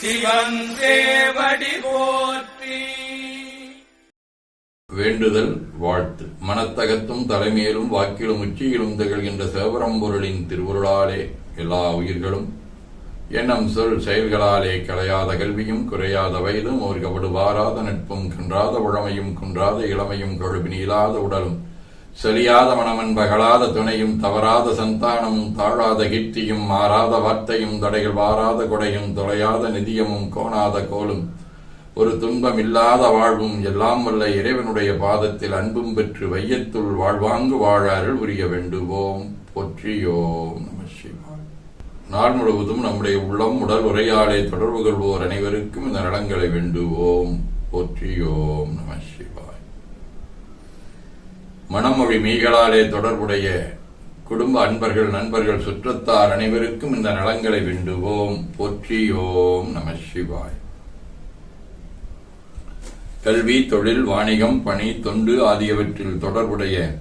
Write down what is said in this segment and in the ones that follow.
சிவன் போற்றி. வேண்டுதல் வாழ்த்து. மனத்தகத்தும் தலைமையிலும் வாக்கிலும் உச்சியிலும் திகழ்கின்ற சிவபரம்பொருளின் திருவுருளாலே எல்லா உயிர்களும் எண்ணம் சொல் செயல்களாலே கலையாத கல்வியும் குறையாத வயதும் ஒரு கபடுவாராத நட்பும் குன்றாத உழமையும் குன்றாத இளமையும் கொழுபினி இல்லாத உடலும் செழியாத மனமன் பகலாத துணையும் தவறாத சந்தானமும் தாழாத கீர்த்தியும் மாறாத வார்த்தையும் தடைகள் வாராத கொடையும் தொலையாத நிதியமும் கோணாத கோலும் ஒரு துன்பம் இல்லாத வாழ்வும் எல்லாம் வல்ல இறைவனுடைய பாதத்தில் அன்பும் பெற்று வையத்துள் வாழ்வாங்கு வாழ அருள் உரிய வேண்டுவோம். பொற்றியோம் நம சிவாய். நாள் முழுவதும் நம்முடைய உள்ளம் உடல் உரையாடை தொடர்பு கொள்வோர் அனைவருக்கும் இந்த நலங்களை வேண்டுவோம். போற்றியோம் நம சிவாய். மனமொழி மீகளாலே தொடர்புடைய குடும்ப அன்பர்கள் நண்பர்கள் சுற்றத்தார் அனைவருக்கும் இந்த நலங்களை வேண்டுவோம். போற்றியோம் நம சிவாய். கல்வி தொழில் வாணிகம் பணி தொண்டு ஆகியவற்றில் தொடர்புடைய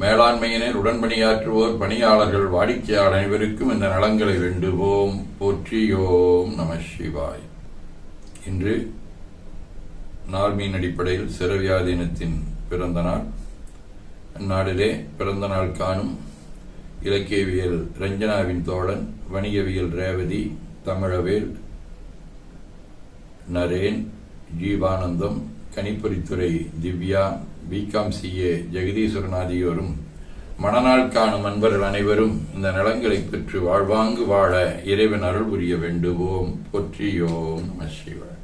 மேலாண்மையினர் உடன்பணியாற்றுவோர் பணியாளர்கள் வாடிக்கையாளர் அனைவருக்கும் இந்த நலங்களை வேண்டுவோம். போற்றியோம் நம சிவாய். இன்று நார்மீன் அடிப்படையில் சிறவியாதீனத்தின் பிறந்த நாள். அந்நாளிலே பிறந்த நாள் காணும் இலக்கியவியல் ரஞ்சனாவின் தோழன் வணிகவியல் ரேவதி தமிழவேல் நரேன் ஜீவானந்தம் கணிப்பொறித்துறை திவ்யா பிகாம் சிஏ ஜெகதீஸ்வரன் ஆகியோரும் மணநாள் காணும் அன்பர்கள் அனைவரும் இந்த நலங்களை பெற்று வாழ்வாங்கு வாழ இறைவன் அருள் புரிய வேண்டுவோம். பொற்றியோம். நம சிவாய்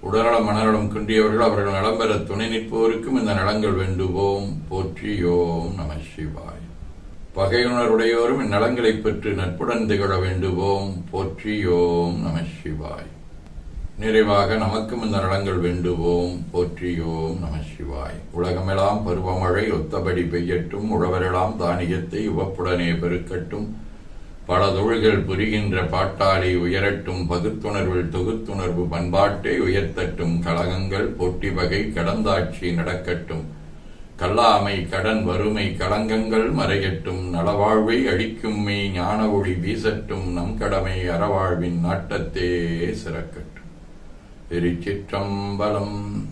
உடல்நலம் மனநலம் குன்றியவர்கள் அவர்கள் நலம் பெற துணை நிற்போருக்கும் இந்த நலங்கள் வேண்டுவோம். போற்றியோம் நம சிவாய். பகையுணர்வுடையோரும் இந்நலங்களை பெற்று நட்புடன் திகழ வேண்டுவோம். போற்றியோம் நம சிவாய். நிறைவாக நமக்கும் இந்த நலங்கள் வேண்டுவோம். போற்றியோம் நம சிவாய். உலகமெல்லாம் பருவமழை ஒத்தபடி பெய்யட்டும். உழவரெல்லாம் தானியத்தை உவப்புடனே பெருக்கட்டும். பல தொழில்கள் புரிகின்ற பாட்டாளி உயரட்டும் பகுத்துணர்வில் தொகுத்துணர்வு பண்பாட்டை உயர்த்தட்டும் கழகங்கள் போட்டி வகை கடந்தாட்சி நடக்கட்டும். கல்லாமை கடன் வறுமை களங்கங்கள் மறையட்டும். நலவாழ்வை அளிக்கும் மெய் ஞான ஒளி வீசட்டும். நம் கடமை அறவாழ்வின் நாட்டத்தே சிறக்கட்டும். திருச்சிற்றம்பலம்